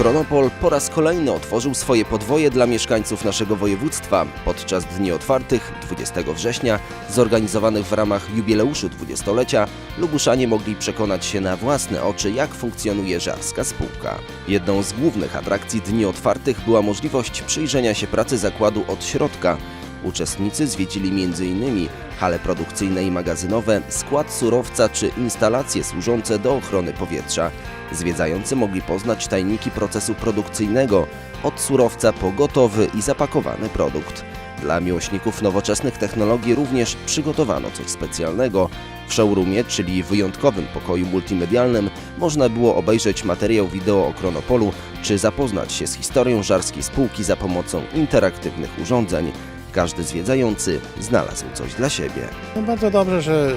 Kronopol po raz kolejny otworzył swoje podwoje dla mieszkańców naszego województwa. Podczas Dni Otwartych 20 września, zorganizowanych w ramach jubileuszu dwudziestolecia, Lubuszanie mogli przekonać się na własne oczy, jak funkcjonuje żarska spółka. Jedną z głównych atrakcji Dni Otwartych była możliwość przyjrzenia się pracy zakładu od środka. Uczestnicy zwiedzili m.in. hale produkcyjne i magazynowe, skład surowca czy instalacje służące do ochrony powietrza. Zwiedzający mogli poznać tajniki procesu produkcyjnego, od surowca po gotowy i zapakowany produkt. Dla miłośników nowoczesnych technologii również przygotowano coś specjalnego. W showroomie, czyli wyjątkowym pokoju multimedialnym, można było obejrzeć materiał wideo o Kronopolu, czy zapoznać się z historią żarskiej spółki za pomocą interaktywnych urządzeń. Każdy zwiedzający znalazł coś dla siebie. No bardzo dobrze, że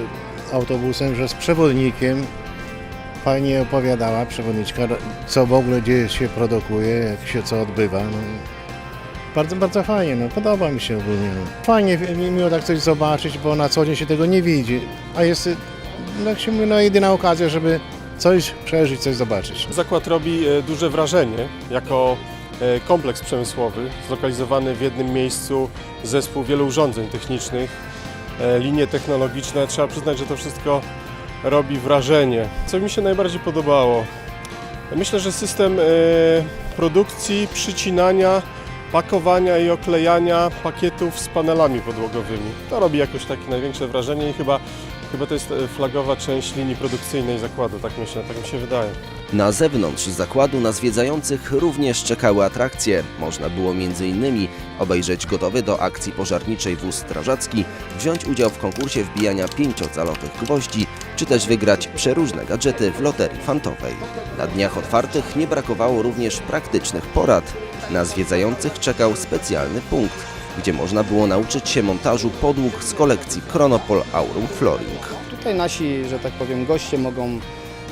autobusem, że z przewodnikiem fajnie opowiadała przewodniczka, co w ogóle gdzie się produkuje, jak się co odbywa. No. Bardzo, bardzo fajnie, no, podoba mi się ogólnie. No. Fajnie, mi- miło tak coś zobaczyć, bo na co dzień się tego nie widzi, a jest, no, jak się mówi, no, jedyna okazja, żeby coś przeżyć, coś zobaczyć. Zakład robi e, duże wrażenie jako e, kompleks przemysłowy, zlokalizowany w jednym miejscu zespół wielu urządzeń technicznych, e, linie technologiczne. Trzeba przyznać, że to wszystko robi wrażenie. Co mi się najbardziej podobało? Myślę, że system e, produkcji, przycinania, pakowania i oklejania pakietów z panelami podłogowymi. To robi jakoś takie największe wrażenie i chyba, chyba to jest e, flagowa część linii produkcyjnej zakładu, tak myślę, tak mi się wydaje. Na zewnątrz zakładu na zwiedzających również czekały atrakcje. Można było m.in. obejrzeć gotowy do akcji pożarniczej wóz strażacki, wziąć udział w konkursie wbijania pięciocalowych gwoździ, czy też wygrać przeróżne gadżety w loterii fantowej. Na dniach otwartych nie brakowało również praktycznych porad. Na zwiedzających czekał specjalny punkt, gdzie można było nauczyć się montażu podłóg z kolekcji Chronopol Aurum Flooring. Tutaj nasi, że tak powiem, goście mogą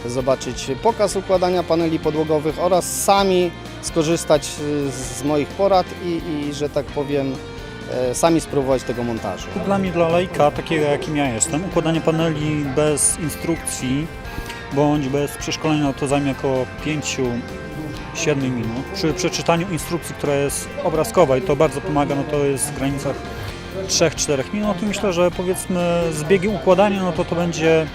zobaczyć pokaz układania paneli podłogowych oraz sami skorzystać z moich porad i, i że tak powiem, sami spróbować tego montażu. Dla mnie, dla lajka, takiego jakim ja jestem, układanie paneli bez instrukcji bądź bez przeszkolenia to zajmie około 5-7 minut. Przy przeczytaniu instrukcji, która jest obrazkowa i to bardzo pomaga, no to jest w granicach 3-4 minut i myślę, że powiedzmy z biegiem układania, no to to będzie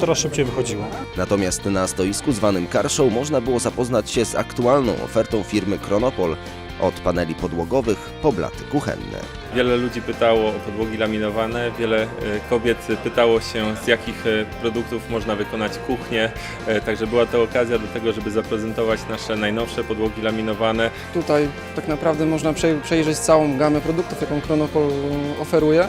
coraz szybciej wychodziło. Natomiast na stoisku zwanym Car Show można było zapoznać się z aktualną ofertą firmy Chronopol. Od paneli podłogowych po blaty kuchenne. Wiele ludzi pytało o podłogi laminowane, wiele e, kobiet pytało się z jakich e, produktów można wykonać kuchnię, E, także była to okazja do tego, żeby zaprezentować nasze najnowsze podłogi laminowane. Tutaj tak naprawdę można prze- przejrzeć całą gamę produktów, jaką Chronopol oferuje.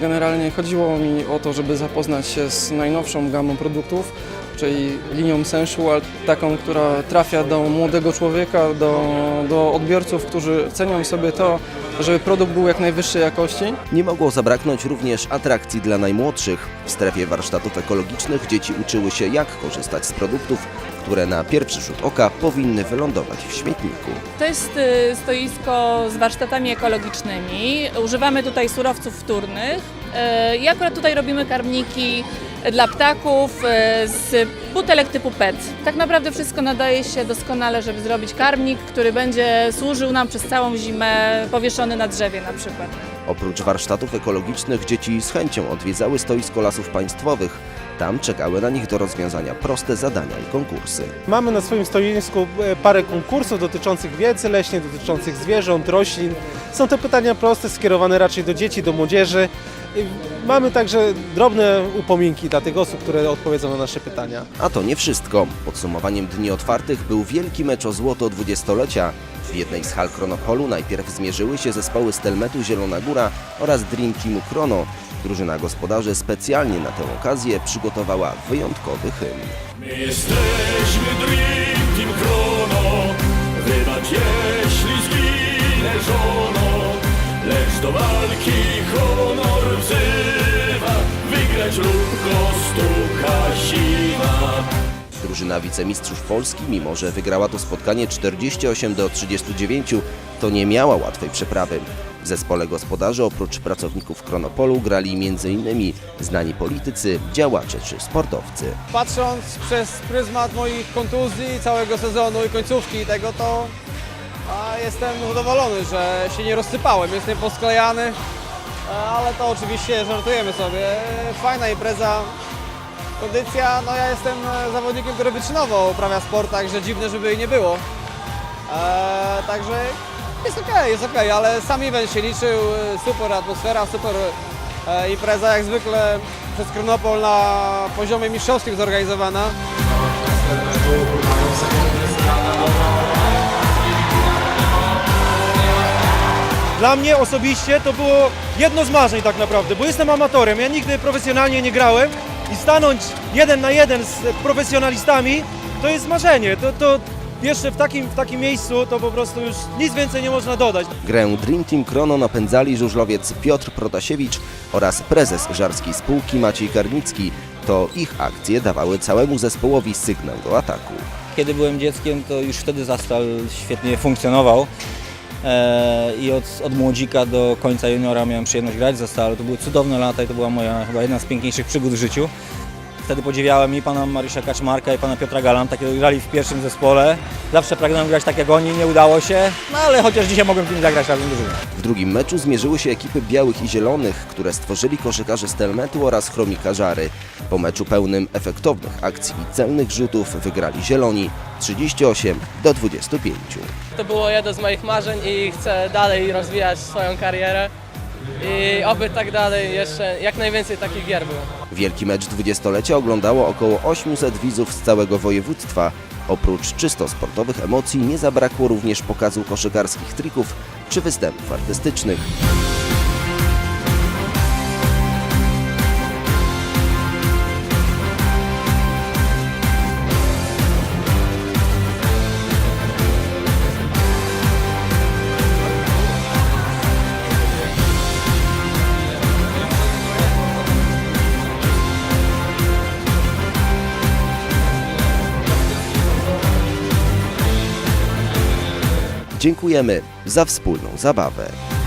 Generalnie chodziło mi o to, żeby zapoznać się z najnowszą gamą produktów, czyli linią Sensual, taką, która trafia do młodego człowieka, do, do odbiorców, którzy cenią sobie to, żeby produkt był jak najwyższej jakości. Nie mogło zabraknąć również atrakcji dla najmłodszych. W strefie warsztatów ekologicznych dzieci uczyły się jak korzystać z produktów, które na pierwszy rzut oka powinny wylądować w śmietniku. To jest y, stoisko z warsztatami ekologicznymi. Używamy tutaj surowców wtórnych y, i akurat tutaj robimy karmniki dla ptaków y, z butelek typu PET. Tak naprawdę wszystko nadaje się doskonale, żeby zrobić karmnik, który będzie służył nam przez całą zimę, powieszony na drzewie na przykład. Oprócz warsztatów ekologicznych dzieci z chęcią odwiedzały stoisko lasów państwowych. Tam czekały na nich do rozwiązania proste zadania i konkursy. Mamy na swoim stoisku e, parę konkursów dotyczących wiedzy leśnej, dotyczących zwierząt, roślin. Są to pytania proste, skierowane raczej do dzieci, do młodzieży. Mamy także drobne upominki dla tych osób, które odpowiedzą na nasze pytania. A to nie wszystko. Podsumowaniem Dni Otwartych był wielki mecz o złoto dwudziestolecia. W jednej z hal Chronopolu najpierw zmierzyły się zespoły Stelmetu Zielona Góra oraz Dream Teamu Chrono. Drużyna gospodarzy specjalnie na tę okazję przygotowała wyjątkowy hymn. My jesteśmy Dream Team Chrono Drużyna wicemistrzów Polski, mimo że wygrała to spotkanie 48 do 39, to nie miała łatwej przeprawy. W zespole gospodarzy oprócz pracowników Kronopolu grali m.in. znani politycy, działacze czy sportowcy. Patrząc przez pryzmat moich kontuzji, całego sezonu i końcówki tego, to a, jestem zadowolony, że się nie rozsypałem. Jestem posklejany, ale to oczywiście żartujemy sobie. Fajna impreza, kondycja. No ja jestem e, zawodnikiem, który wyczynowo uprawia sport, także dziwne, żeby jej nie było. E, także jest okej, jest okej, ale sam event się liczył, e, super atmosfera, super e, impreza, jak zwykle przez Kronopol na poziomie mistrzowskim zorganizowana. Dla mnie osobiście to było jedno z marzeń tak naprawdę, bo jestem amatorem, ja nigdy profesjonalnie nie grałem i stanąć jeden na jeden z profesjonalistami to jest marzenie, to, to jeszcze w takim, w takim miejscu to po prostu już nic więcej nie można dodać. Grę Dream Team Krono napędzali żużlowiec Piotr Protasiewicz oraz prezes żarskiej spółki Maciej Karnicki. To ich akcje dawały całemu zespołowi sygnał do ataku. Kiedy byłem dzieckiem, to już wtedy Zastal świetnie funkcjonował. E, I od, od młodzika do końca juniora miałem przyjemność grać w Zastalu. To były cudowne lata i to była moja chyba jedna z piękniejszych przygód w życiu. Wtedy podziwiałem i pana Mariusza Kaczmarka i pana Piotra Galanta, kiedy grali w pierwszym zespole. Zawsze pragnąłem grać tak jak oni, nie udało się, no ale chociaż dzisiaj mogłem z nimi zagrać razem drużyną. W drugim meczu zmierzyły się ekipy białych i zielonych, które stworzyli koszykarze Stelmetu oraz Chromika Żary. Po meczu pełnym efektownych akcji i celnych rzutów wygrali zieloni 38 do 25. To było jedno z moich marzeń i chcę dalej rozwijać swoją karierę. I oby tak dalej jeszcze jak najwięcej takich gier było. Wielki mecz dwudziestolecia oglądało około 800 widzów z całego województwa. Oprócz czysto sportowych emocji nie zabrakło również pokazu koszykarskich trików czy występów artystycznych. Dziękujemy za wspólną zabawę.